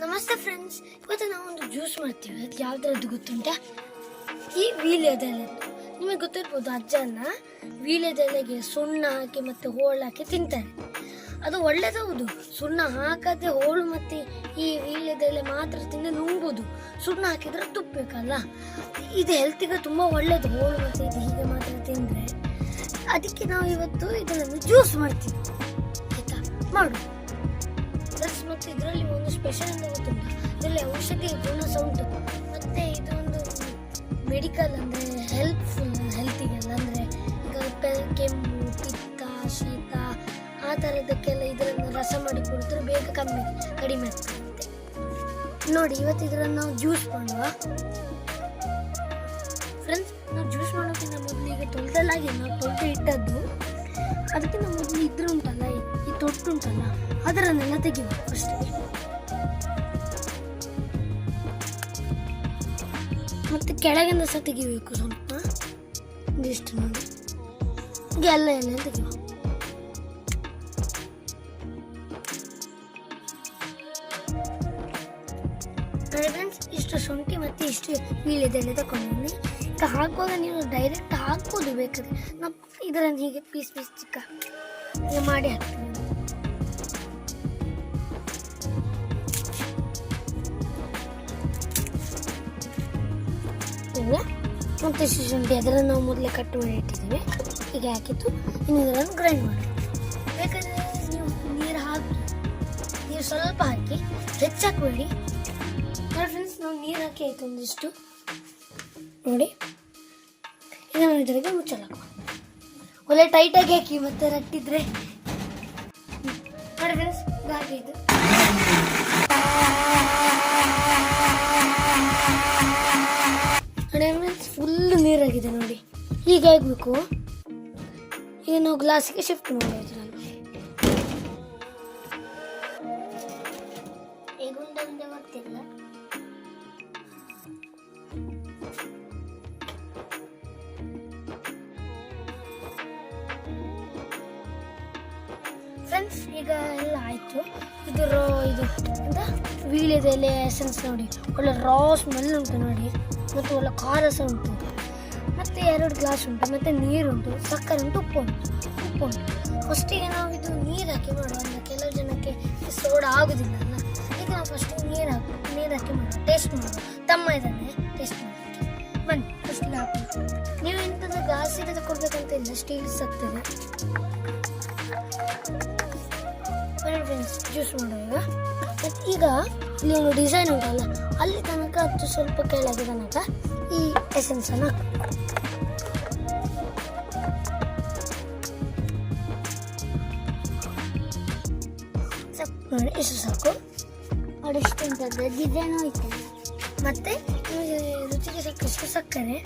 ನಮಸ್ತೆ ಫ್ರೆಂಡ್ಸ್ ಇವತ್ತು ನಾವು ಒಂದು ಜ್ಯೂಸ್ ಮಾಡ್ತೀವಿ. ಅದಕ್ಕೆ ಯಾವ್ದಾದ್ರು ಗೊತ್ತುಂಟ? ಈ ವೀಳ್ಯದೆಲೆ ನಿಮಗೆ ಗೊತ್ತಿರ್ಬೋದು ಅಜ್ಜನ ವೀಳ್ಯದೆಲೆಗೆ ಸುಣ್ಣ ಹಾಕಿ ಮತ್ತೆ ಹೋಳು ಹಾಕಿ ತಿಂತಾರೆ. ಅದು ಒಳ್ಳೇದೌದು. ಸುಣ್ಣ ಹಾಕದೆ ಹೋಳು ಮತ್ತೆ ಈ ವೀಳ್ಯದೆಲೆ ಮಾತ್ರ ತಿಂದು ನುಂಗ್ಬೋದು ಸುಣ್ಣ ಹಾಕಿದ್ರೆ ತುಪ್ಪಬೇಕಲ್ಲ ಇದು ಹೆಲ್ತಿಗೆ ತುಂಬ ಒಳ್ಳೇದು. ಹೋಳು ಮತ್ತೆ ಇದು ಹೀಗೆ ಮಾತ್ರ ತಿಂದರೆ. ಅದಕ್ಕೆ ನಾವು ಇವತ್ತು ಇದನ್ನು ಜ್ಯೂಸ್ ಮಾಡ್ತೀವಿ. ಆಯಿತಾ? ಮಾಡು. ಮತ್ತೆ ಇದರಲ್ಲಿ ಒಂದು ಸ್ಪೆಷಲ್ ಅಂತ ಗೊತ್ತಿಲ್ಲ ಇದರಲ್ಲಿ ಔಷಧಿ, ಗುಣ ಸಹ ಉಂಟು ಮತ್ತೆ ಇದೊಂದು ಮೆಡಿಕಲ್ ಅಂದರೆ ಹೆಲ್ಪ್ಫುಲ್ ಹೆಲ್ತಿಗೆಲ್ಲ ಅಂದರೆ ಈಗ ಕೆಮ್ಮು, ಪಿತ್ತ, ಶೀತ, ಆ ಥರದಕ್ಕೆಲ್ಲ ಇದರನ್ನು ರಸ ಮಾಡಿ ಕುಡಿದ್ರೆ ಬೇಗ ಕಮ್ಮಿ, ಕಡಿಮೆ ಆಗ್ತದೆ. ನೋಡಿ, ಇವತ್ತು ಇದರನ್ನು ನಾವು ಜ್ಯೂಸ್ ಮಾಡುವ. ಫ್ರೆಂಡ್ಸ್ ನಾವು ಜ್ಯೂಸ್ ಮಾಡೋಕ್ಕಿಂತ ಮೊದಲು ಈಗ ತೊಳೆದಲ್ಲಾಗಿ ನಾವು ತೊಳೆದು ಇಟ್ಟದ್ದು ಅದಕ್ಕಿಂತ ಮೊದಲು ಇದ್ರೆ ಉಂಟಲ್ಲ, ಈ- ಈ ತೊಟ್ಟು ಉಂಟಲ್ಲ, ಅದರನ್ನೆಲ್ಲ ತೆಗೆಯುವ ಅಷ್ಟೇ. ಮತ್ತೆ ಕೆಳಗಿಂದ ಸಹ ತೆಗಿಬೇಕು ಸ್ವಲ್ಪ. ಇದಿಷ್ಟು ನೋಡಿ. ಎಲ್ಲ ಎಣ್ಣೆ ತೆಗೆಯುವ. ಇಷ್ಟು ವೀಳ್ಯದೆಲೆ ತಗೊಂಡಿದ್ದೀನಿ. ಈಗ ಹಾಕುವಾಗ ನೀವು ಡೈರೆಕ್ಟ್ ಹಾಕ್ಬೋದು ಬೇಕಾದ್ರೆ. ನಾವು ಇದರಲ್ಲಿ ಹೀಗೆ ಪೀಸ್ ಪೀಸ್ ಚಿಕ್ಕ ಹೀಗೆ ಮಾಡಿ ಹಾಕ್ತೀವಿ ಈಗ ಮತ್ತೆ ಇಷ್ಟು ಶುಂಠಿ ನಾವು ಮೊದಲೇ ಕಟ್ ಮಾಡಿ ಇಟ್ಟಿದ್ದೀವಿ. ಹೀಗೆ ಹಾಕಿತ್ತು ಇನ್ನು ಗ್ರೈಂಡ್ ಮಾಡಿ ಬೇಕಾದ್ರೆ ನೀವು ನೀರು ಹಾಕಿ, ನೀರು ಸ್ವಲ್ಪ ಹಾಕಿ ಹೆಚ್ಚಾಕಬೇಡಿ ನಾವು ನೀರು ಹಾಕಿ ಆಯ್ತು ಒಂದಿಷ್ಟು. ನೋಡಿ. ಈಗ ನಾವು ಇದರಿಗೆ ಮುಚ್ಚಲಾಕ ಒಳ್ಳೆ ಟೈಟಾಗಿ ಹಾಕಿ ಮತ್ತೆ ರಟ್ಟಿದ್ರೆ. ಇದು. ಫುಲ್ ನೀರಾಗಿದೆ ನೋಡಿ. ಹೀಗೆ ಆಗಬೇಕು. ಈಗ ನಾವು ಗ್ಲಾಸಿಗೆ ಶಿಫ್ಟ್ ಮಾಡೋದು ಈಗ ಎಲ್ಲ ಆಯಿತು ಇದು ರೋ, ಇದು ಅಂತ ವೀಳ್ಯದೆಲೆ ಎಸೆನ್ಸ್ ನೋಡಿ. ಒಳ್ಳೆ ರಾ ಸ್ಮೆಲ್ ಉಂಟು ನೋಡಿ. ಮತ್ತು ಒಳ್ಳೆ ಖಾರ ಸಹ ಉಂಟು. ಮತ್ತು ಎರಡು ಗ್ಲಾಸ್ ಉಂಟು, ಮತ್ತು ನೀರುಂಟು, ಸಕ್ಕರೆ ಉಂಟು ಉಪ್ಪು ಉಂಟು ಉಪ್ಪು ಉಂಟು ಫಸ್ಟಿಗೆ ನಾವು ಇದು ನೀರು ಹಾಕಿ ಮಾಡುವ ಕೆಲವು ಜನಕ್ಕೆ ಸೋಡಾ ಆಗೋದಿಲ್ಲ ಅಲ್ಲ. ಈಗ ನಾವು ಫಸ್ಟ್ ನೀರು ಹಾಕಿ ನೀರು ಹಾಕಿ ಮಾಡುವ ಟೇಸ್ಟ್ ಮಾಡುವ ತಮ್ಮ ಇದನ್ನೇ ಟೇಸ್ಟ್ ಮಾಡೋಕ್ಕೆ ಬನ್ನಿ ಫಸ್ಟ್ ಹಾಕಿ ನೀವು ಎಂಥದ್ದು ಗ್ಲಾಸಿಗೆ ತಗೊಳ್ಬೇಕಂತ ಇಲ್ಲ ಸ್ಟೀಲ್ಸ್ ಆಗ್ತದೆ ಜ್ಯೂಸ್ ಮಾಡುವಾಗ ಈಗ ಇಲ್ಲಿ ಒಂದು ಡಿಸೈನ್ ಉಂಟಲ್ಲ, ಅಲ್ಲಿ ತನಕ ಅದು ಸ್ವಲ್ಪ ಕೆಳಗೆ ತನಕ ಈ ಎಸೆನ್ಸನ್ನು ನೋಡಿ, ಇಷ್ಟು ಸಾಕು. ಅಡಿಷ್ಟು ಉಂಟದ್ದು. ಡಿಸೈನ್ ಹೋಯ್ತು ಮತ್ತೆ ರುಚಿಗೆ ಸಾಕಷ್ಟು ಸಕ್ಕರೆ.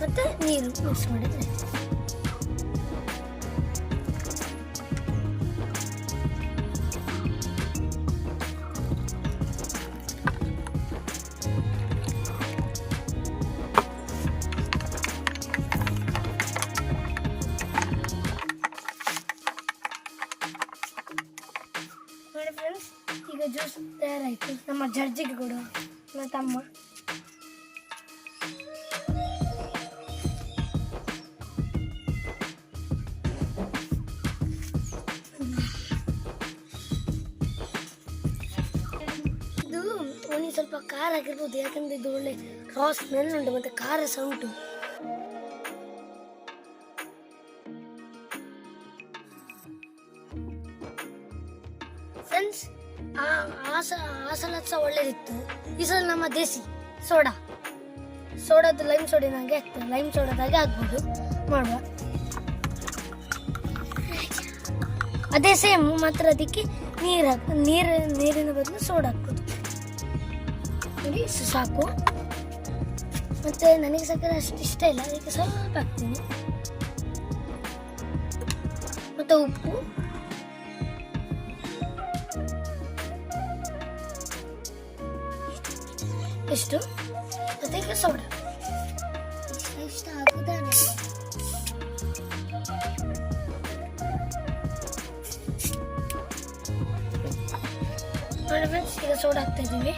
ಮತ್ತೆ ನೀರು ಮಿಕ್ಸ್ ಮಾಡಿದ್ರೆ ಆಯ್ತು. ನೋಡಿ ಫ್ರೆಂಡ್ಸ್ ಈಗ ಜ್ಯೂಸ್ ತಯಾರಾಯಿತು ನಮ್ಮ ಜಡ್ಜಿಗೆ ಕೊಡುವ ನನ್ನ ತಮ್ಮ ಇದು ಒಂದು ಸ್ವಲ್ಪ ಖಾರ ಆಗಿರ್ಬೋದು, ಯಾಕಂದ್ರೆ ಇದು ಒಳ್ಳೆ ರಾ ಸ್ಮೆಲ್ ಉಂಟು ಮತ್ತೆ ಖಾರ ಸಹ ಉಂಟು. ಫ್ರೆಂಡ್ಸ್ ಆ ಆ ಸ ಸಹ ಒಳ್ಳೇದಿತ್ತು. ಈ ಸಲ ನಮ್ಮ ದೇಸಿ ಸೋಡಾ. ಸೋಡಾದ ಲೈಮ್ ಸೋಡಿನಾಗೆ ಆಗ್ತದೆ. ಲೈಮ್ ಸೋಡಾದಾಗೆ ಆಗ್ಬೋದು. ಮಾಡುವ. ಅದೇ ಸೇಮ್ ಮಾತ್ರ ಅದಕ್ಕೆ ನೀರು ಹಾಕ್, ನೀರು, ನೀರಿನ ಬದಲು ಸೋಡಾ ಹಾಕೋದು ಸಾಕು. ಮತ್ತೆ ನನಗೆ ಸಕ್ಕರೆ ಅಷ್ಟು ಇಷ್ಟ ಇಲ್ಲ, ಅದಕ್ಕೆ ಸ್ವಲ್ಪ ಹಾಕ್ತೀನಿ. ಮತ್ತೆ ಉಪ್ಪು. ಎಷ್ಟು? ಜೊತೆಗೆ ಸೋಡ. ಎಷ್ಟು ಹಾಕುದಾನೆ ನೋಡಿ ಫ್ರೆಂಡ್ಸ್ ಈಗ ಸೋಡ ಹಾಕ್ತಾ ಇದ್ದೀವಿ.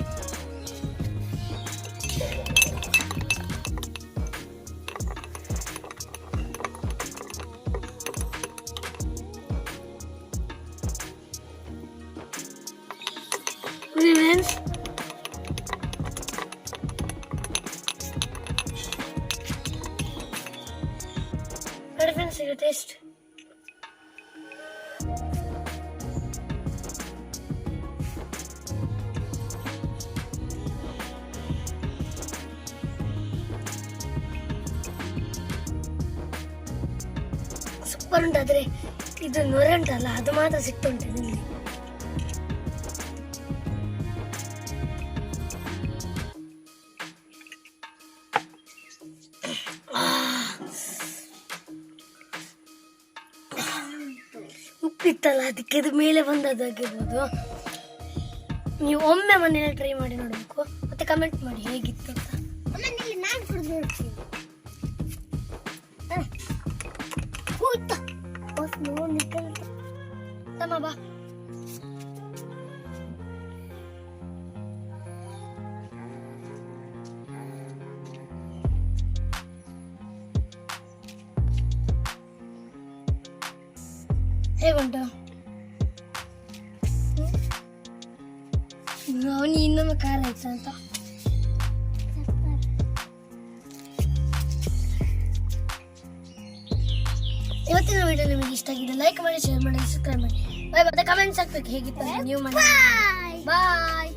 ಫ್ರೆಂಡ್ಸ್ ಸೂಪರ್ ಉಂಟಾದ್ರೆ ಇದು ನೊರೆ ಉಂಟಲ್ಲ ಅದು ಮಾತ್ರ ಸಿಕ್ತುಂಟು ಉಪ್ಪಿತ್ತಲ್ಲ ಅದಕ್ಕೆ ಅದು ಮೇಲೆ ಬಂದದ್ದಾಗಿರ್ಬೋದು. ನೀವು ಒಮ್ಮೆ ಮನೇಲಿ ಟ್ರೈ ಮಾಡಿ ನೋಡಬೇಕು. ಮತ್ತೆ ಕಮೆಂಟ್ ಮಾಡಿ, ಹೇಗಿತ್ತು ಅಂತ. ನಾನು ನೋಡ್ತೀನಿ. ಬಾ. ಹೇಗುಂಟು ಅವನು ಇನ್ನೊಮ್ಮೆ ಖಾರ ಆಯ್ತಾ ಅಂತ ಇವತ್ತಿನ ವಿಡಿಯೋ ನಿಮಗೆ ಇಷ್ಟ ಆಗಿದೆ ಲೈಕ್ ಮಾಡಿ ಶೇರ್ ಮಾಡಿ ಸಬ್ಸ್ಕ್ರೈಬ್ ಮಾಡಿ ಬಾಯ್ ಮತ್ತೆ ಕಮೆಂಟ್ಸ್ ಹಾಕ್ಬೇಕು ಹೇಗಿತ್ತು ನೀವು ಮಾಡಿ ಬಾಯ್